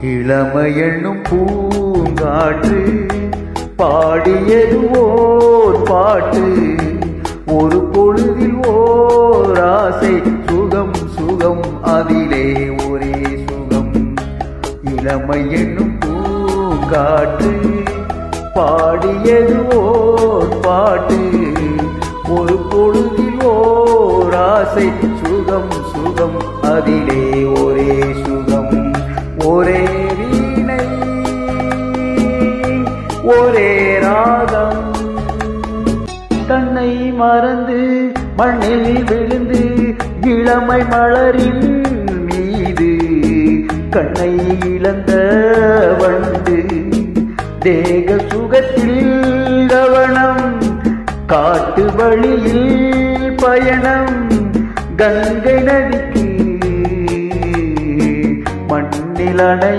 இளமை என்னும் பூங்காற்று பாடியது ஓர் பாட்டு. ஒரு பொழுதில் ஓர் ஆசை சுகம் சுகம் அதிலே ஒரே சுகம். இளமை என்னும் பூங்காற்று பாடியது ஓர் பாட்டு. ஒரு பொழுதில் ஓர் ஆசை சுகம் சுகம் அதிலே ஒரே சுகம் ஒரே ராகம். தன்னை மறந்து மண்ணில் விழுந்து இளமை மலரின் மீது கண்ணை இழந்த வண்டு தேக சுகத்தில் கவனம் காட்டு வழியில் பயணம் கங்கை நதிக்கு மண்ணில் அணைய